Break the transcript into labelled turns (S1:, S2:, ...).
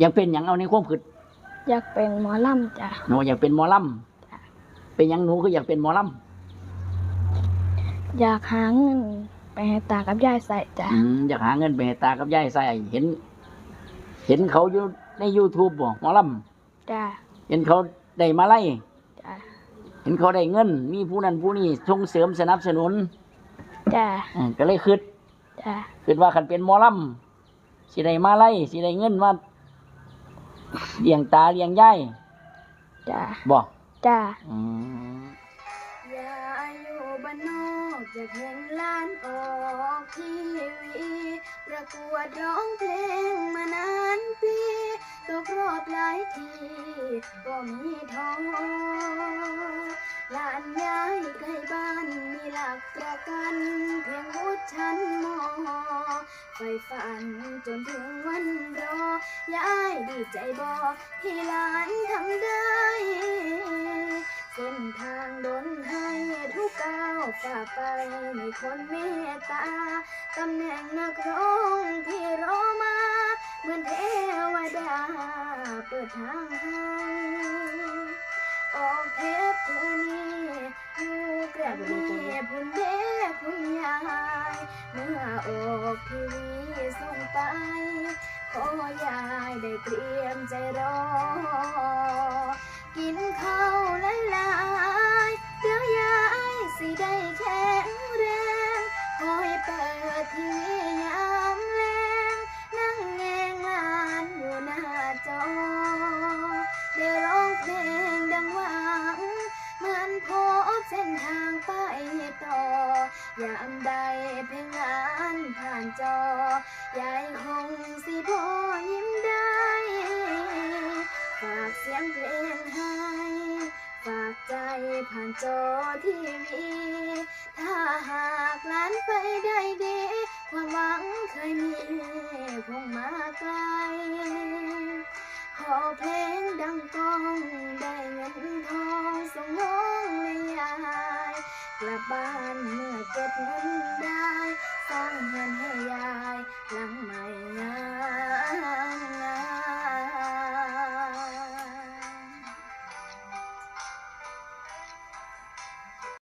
S1: อยากเป็นหยังเอาในความคิด
S2: อยากเป็นหมอลำจ้ะ
S1: หนูอยากเป็นหมอล
S2: จ้ะำ
S1: เป็นหยังหนูคืออยากเป็นหมอล
S2: อยากหาเงินไปให้ตากับยายใส่จ้ะำ
S1: อืมอยากหาเงินไปให้ตากับยายใส่เห็น เห็นเขาอยู่ใน YouTube บ่หมอล
S2: จ้ะำ
S1: เห็นเขาได้มาไล่
S2: จ้ะ
S1: เห็นเขาได้เงิน มีผู้นั้นผู้นี้ส่งเสริมสนับสนุน
S2: จ้ะ
S1: อืมก็เลยคิด
S2: จ้ะ
S1: คิดว่าคันเป็นหมอลำสิได้มาไล่สิได้เงินมา เลี้ยงตาเลี้ยงยาย
S2: จ้ะ
S1: บ่
S2: จ้ะ
S1: อืม
S2: อย่าอยู่บ้านนอกอยากเห็นล้านออกทีวีประกวดร้องเพลงมานานปีตกรอบหลายทีก็มีท้อหลานย้ายใกล้บ้านมีหลักประกัน เพียงวุฒิชั้นมไฟฝันจนถึงวันรอ ยายดีใจบอกที่หลานทำได้ เส้นทางดนให้ทุกก้าวฝ่าไปมีคนเมตตาตำแหน่งนักร้องที่รอมา เหมือนเทวดาเปิดทางให้ออกเทปเธอนี่อยู่กระบี่พุ่นเด็กพุ่นยาย เมื่อออกทีวีส่งไป ขอยายได้เตรียมใจรอ กินข้าวหลายๆเดี๋ยวยายสิได้แข็งแรงคอยเปิดทีวียามแลงนั่งแงงงานอยู่หน้าจอได้ร้องเพลงดังหวังเหมือนพบเส้นทางไปต่อ ยามใดเพลงงานผ่านจอากเพลงให้ฝากใจผ่านจอทีวีถ้าหากหลานไปได้ดีความหวังเคยมีคงมาไกล ขอเพลงดังก้องได้เงินทองส่งน้องและยายกลับบ้านเมื่อเก็บเงินได้ สร้างเงินให้ยาย